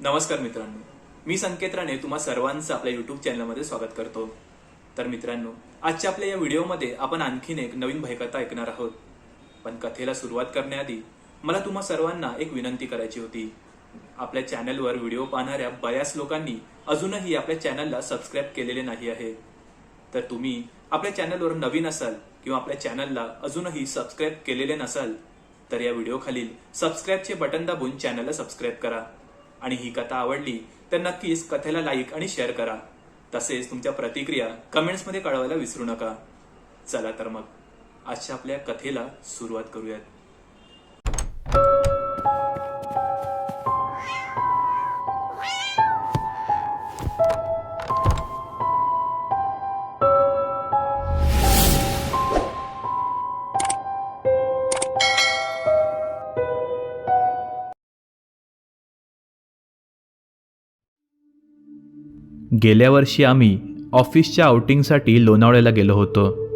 नमस्कार मित्रांनो. मी संकेत राणे तुम्हा सर्वांचं आपल्या युट्यूब चॅनलमध्ये स्वागत करतो. तर मित्रांनो आजच्या आपल्या या व्हिडिओमध्ये आपण आणखीन एक नवीन भयकथा ऐकणार आहोत. पण कथेला सुरुवात करण्याआधी मला तुम्हा सर्वांना एक विनंती करायची होती. आपल्या चॅनलवर व्हिडिओ पाहणाऱ्या बऱ्याच लोकांनी अजूनही आपल्या चॅनलला सबस्क्राईब केलेले नाही आहे तर तुम्ही आपल्या चॅनलवर नवीन असाल किंवा आपल्या चॅनलला अजूनही सबस्क्राईब केलेले नसाल तर या व्हिडिओ खालील सबस्क्राईबचे बटन दाबून चॅनलला सबस्क्राईब करा. आणि ही कथा आवडली तर नक्कीच कथेला लाईक आणि शेअर करा. तसेच तुमच्या प्रतिक्रिया कमेंट्समध्ये कळवायला विसरू नका. चला तर मग आजच्या आपल्या कथेला सुरुवात करूयात. गेल्या वर्षी आम्ही ऑफिसच्या आउटिंगसाठी लोणावळ्याला गेलो होतो.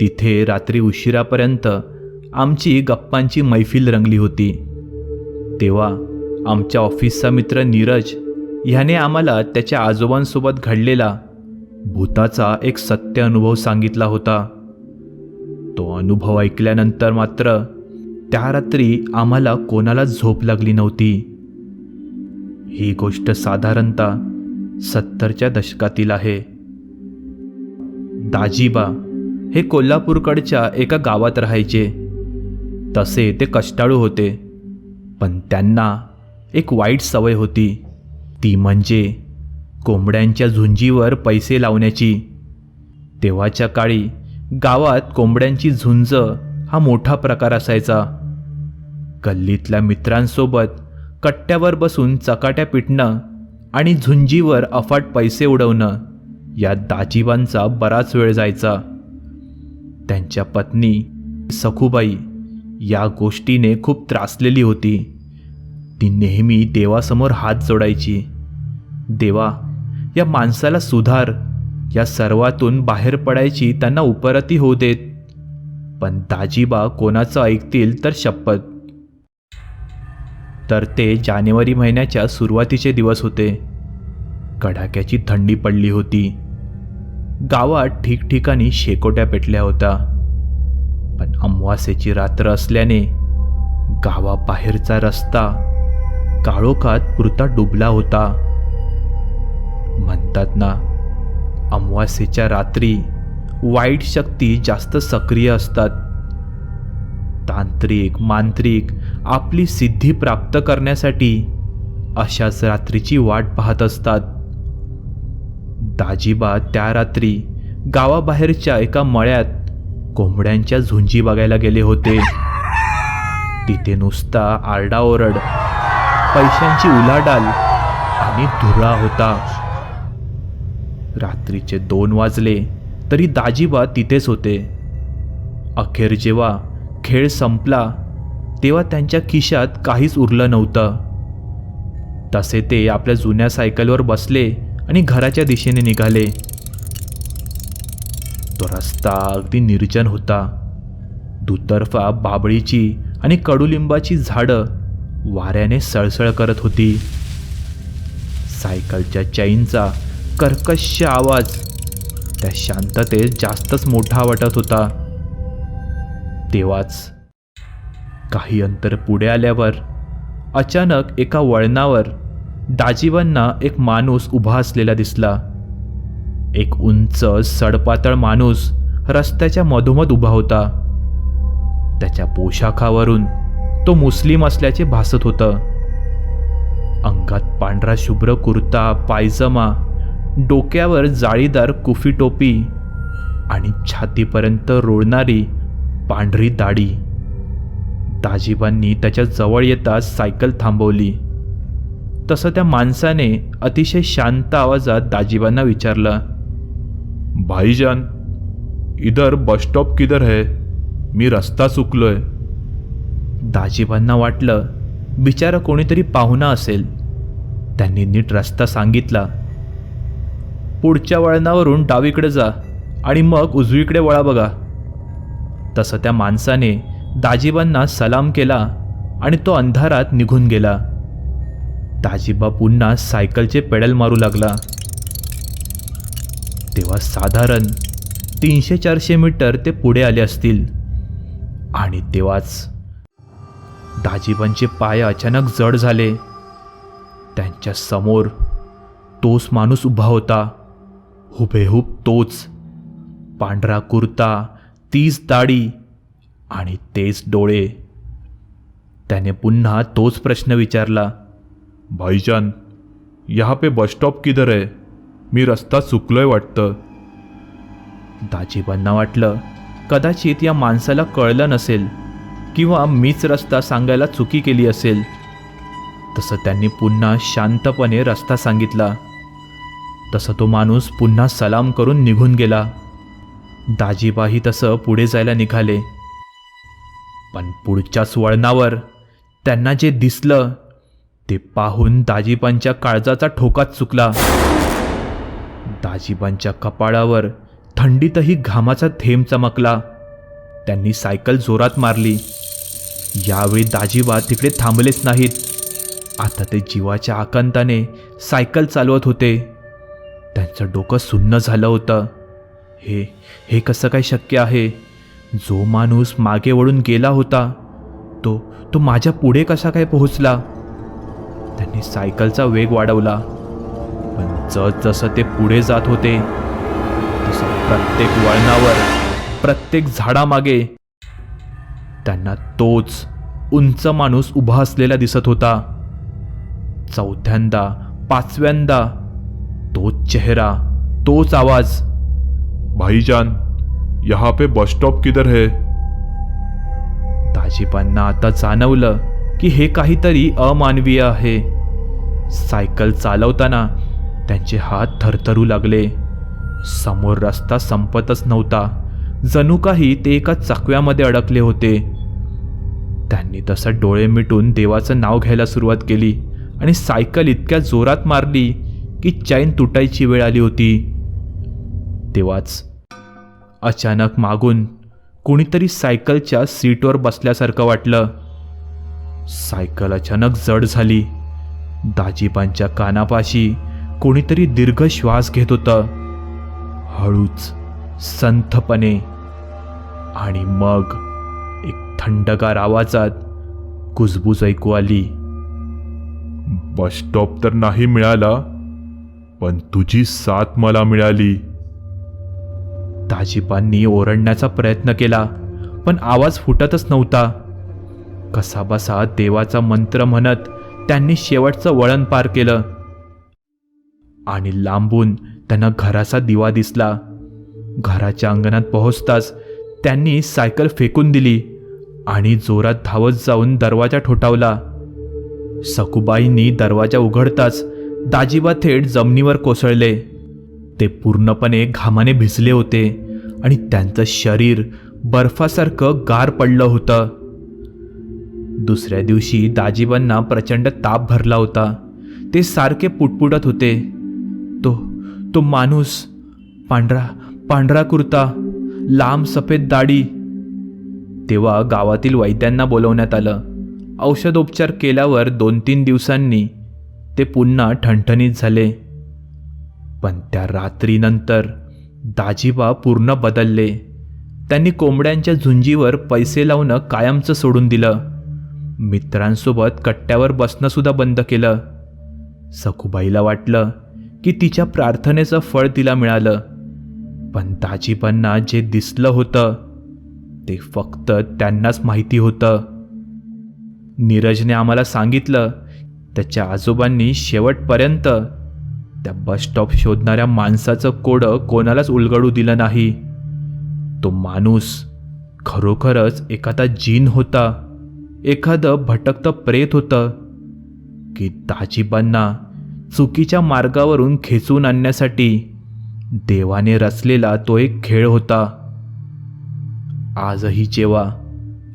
तिथे रात्री उशिरापर्यंत आमची गप्पांची मैफिल रंगली होती. तेव्हा आमच्या ऑफिसचा मित्र नीरज ह्याने आम्हाला त्याच्या आजोबांसोबत घडलेला भूताचा एक सत्य अनुभव सांगितला होता. तो अनुभव ऐकल्यानंतर मात्र त्या रात्री आम्हाला कोणालाच झोप लागली नव्हती. ही गोष्ट साधारणतः सत्तरच्या दशकातील आहे. दाजीबा हे कोल्हापूरकडच्या एका गावात राहायचे. तसे ते कष्टाळू होते. पण त्यांना एक वाईट सवय होती. ती म्हणजे कोंबड्यांच्या झुंजीवर पैसे लावण्याची. तेव्हाच्या काळी गावात कोंबड्यांची झुंज हा मोठा प्रकार असायचा. गल्लीतल्या मित्रांसोबत कट्ट्यावर बसून चकाट्या पिटणं आणि झुंजीवर अफाट पैसे उडवणं या दाजीबांचा बराच वेळ जायचा. त्यांच्या पत्नी सखूबाई या गोष्टीने खूप त्रासलेली होती. ती नेहमी देवासमोर हात जोडायची. देवा या माणसाला सुधार या सर्वातून बाहेर पडायची त्यांना उपरती होऊ देत. पण दाजीबा कोणाचं ऐकतील तर शपथ. तर ते जानेवारी महिन्याच्या सुरुवातीचे दिवस होते. कडाक्याची थंडी पडली होती. गावात ठिकठिकाणी शेकोट्या पेटल्या होत्या. पण अमावास्याची रात्र असल्याने गावाबाहेरचा रस्ता काळोखात पुरता डुबला होता. म्हणतात ना अमावास्येच्या रात्री वाईट शक्ती जास्त सक्रिय असतात. तांत्रिक मांत्रिक आपली सिद्धी प्राप्त करण्यासाठी अशाच रात्रीची वाट पाहत असतात. दाजीबा त्या रात्री गावाबाहेरच्या एका मळ्यात कोंबड्यांच्या झुंजी बघायला गेले होते. तिथे नुसता आरडाओरड पैशांची उलाढाल आणि धुरा होता. रात्रीचे दोन वाजले तरी दाजीबा तिथेच होते. अखेर जेव्हा खेळ संपला तेव्हा त्यांच्या खिशात काहीच उरलं नव्हतं. तसे ते आपल्या जुन्या सायकलवर बसले आणि घराच्या दिशेने निघाले. तो रस्ता अगदी निर्जन होता. दुतर्फा बाबळीची आणि कडुलिंबाची झाडं वाऱ्याने सळसळ करत होती. सायकलच्या चैनचा कर्कश आवाज त्या शांततेत जास्तच मोठा वाटत होता. तेव्हाच काही अंतर पुढे आल्यावर अचानक एका वळणावर दाजीबांना एक माणूस उभा असलेला दिसला. एक उंच सडपातळ माणूस रस्त्याच्या मधोमध उभा होता. त्याच्या पोशाखावरून तो मुस्लिम असल्याचे भासत होतं. अंगात पांढरा शुभ्र कुर्ता पायजमा डोक्यावर जाळीदार कुफी टोपी आणि छातीपर्यंत रोळणारी पांढरी दाढी. दाजीबांनी त्याच्याजवळ येताच सायकल थांबवली. तसं त्या माणसाने अतिशय शांत आवाजात दाजीबांना विचारलं भाईजान इधर बस स्टॉप किधर है? मी रस्ता चुकलोय. दाजीबांना वाटलं बिचारा कोणीतरी पाहुणा असेल. त्यांनी नीट रस्ता सांगितला पुढच्या वळणावरून डावीकडे जा आणि मग उजवीकडे वळा बघा. तसं त्या माणसाने दाजीबांना सलाम केला आणि तो अंधारात निघून गेला. दाजीबा पुन्हा सायकलचे पेडल मारू लागला. तेव्हा साधारण तीनशे चारशे मीटर ते पुढे आले असतील. आणि तेव्हाच दाजीबांचे पाय अचानक जड झाले. त्यांच्यासमोर तोच माणूस उभा होता. हुबेहूब तोच पांढरा कुर्ता तीच दाढी आणि तेच डोळे. त्याने पुन्हा तोच प्रश्न विचारला भाईजान यहाँ पे बस स्टॉप किधर आहे मी रस्ता चुकलोय वाटतं. दाजीबांना वाटलं कदाचित या माणसाला कळलं नसेल किंवा मीच रस्ता सांगायला चुकी केली असेल. तसं त्यांनी पुन्हा शांतपणे रस्ता सांगितला. तसं तो माणूस पुन्हा सलाम करून निघून गेला. दाजीबाही तसं पुढे जायला निघाले. पण पुढच्याच वळणावर त्यांना जे दिसलं ते पाहून दाजीबांच्या काळजाचा ठोकाच चुकला. दाजीबांच्या कपाळावर थंडीतही घामाचा थेंब चमकला. त्यांनी सायकल जोरात मारली. यावेळी दाजीबा तिकडे थांबलेच नाहीत. आता ते जीवाच्या आकांताने सायकल चालवत होते. त्यांचं डोकं सुन्न झालं होतं. हे हे कसं काय शक्य आहे? जो माणूस मागे वळून गेला होता तो तो माझ्या पुढे कसा काय पोहोचला? त्यांनी सायकलचा वेग वाढवला पण जसजसं ते पुढे जात होते तसं प्रत्येक वळणावर प्रत्येक झाडामागे त्यांना तोच उंच माणूस उभा असलेला दिसत होता. चौथ्यांदा पाचव्यांदा तोच चेहरा तोच आवाज. भाईजान यहाँ पे बस स्टॉप किधर है? दाजीबांना आता जाणवलं की हे काहीतरी अमानवीय आहे. सायकल चालवताना त्यांचे हात थरथरू लागले. समोर रस्ता संपतच नव्हता. जणू काही ते एका चकव्यामध्ये अडकले होते. त्यांनी तसं डोळे मिटून देवाचं नाव घ्यायला सुरुवात केली आणि सायकल इतक्या जोरात मारली की चैन तुटायची वेळ आली होती. तेव्हाच अचानक मागून कुणीतरी सायकलच्या सीटवर बसल्यासारखं वाटलं. सायकल अचानक जड झाली. दाजीबांच्या कानापाशी कोणीतरी दीर्घ श्वास घेत होतं. हळूच संथपणे. आणि मग एक थंडगार आवाजात कुजबूज ऐकू आली. बस स्टॉप तर नाही मिळाला पण तुझी साथ मला मिळाली. दाजीबांनी ओरडण्याचा प्रयत्न केला पण आवाज फुटतच नव्हता. कसाबसा देवाचा मंत्र म्हणत त्यांनी शेवटचं वळण पार केलं. आणि लांबून त्यांना घराचा दिवा दिसला. घराच्या अंगणात पोहोचताच त्यांनी सायकल फेकून दिली आणि जोरात धावत जाऊन दरवाजा ठोठावला. सकुबाईंनी दरवाजा उघडताच दाजीबा थेट जमिनीवर कोसळले. ते पूर्णपणे घामाने भिजले होते आणि त्यांचं शरीर बर्फासारखं गार पडलं होतं. दुसऱ्या दिवशी दाजीबांना प्रचंड ताप भरला होता. ते सारखे पुटपुटत होते. तो तो माणूस पांढरा पांढरा कुर्ता लांब सफेद दाढी. तेव्हा गावातील वैद्यांना बोलवण्यात आलं. औषधोपचार केल्यावर दोन तीन दिवसांनी ते पुन्हा ठणठणीत झाले. पण त्या रात्रीनंतर दाजीबा पूर्ण बदलले. त्यांनी कोंबड्यांच्या झुंजीवर पैसे लावणं कायमचं सोडून दिलं. मित्रांसोबत कट्ट्यावर बसणंसुद्धा बंद केलं. सखूबाईला वाटलं की तिच्या प्रार्थनेचं फळ तिला मिळालं. पण दाजीबांना जे दिसलं होतं ते फक्त त्यांनाच माहिती होतं. नीरजने आम्हाला सांगितलं त्याच्या आजोबांनी शेवटपर्यंत त्या बस स्टॉप शोधणाऱ्या माणसाचं कोडं कोणालाच उलगडू दिलं नाही. तो माणूस खरोखरच एखादा जीन होता एखादं भटकतं प्रेत होतं की दाजीबांना चुकीच्या मार्गावरून खेचून आणण्यासाठी देवाने रचलेला तो एक खेळ होता. आजही जेव्हा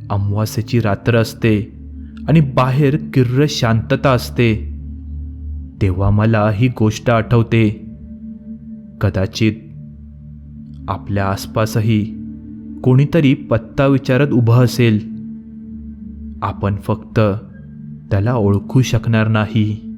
अमावास्येची रात्र असते आणि बाहेर किर्र शांतता असते तेव्हा मला ही गोष्ट आठवते. कदाचित आपल्या आसपासही कोणीतरी पत्ता विचारत उभं असेल. आपण फक्त त्याला ओळखू शकणार नाही.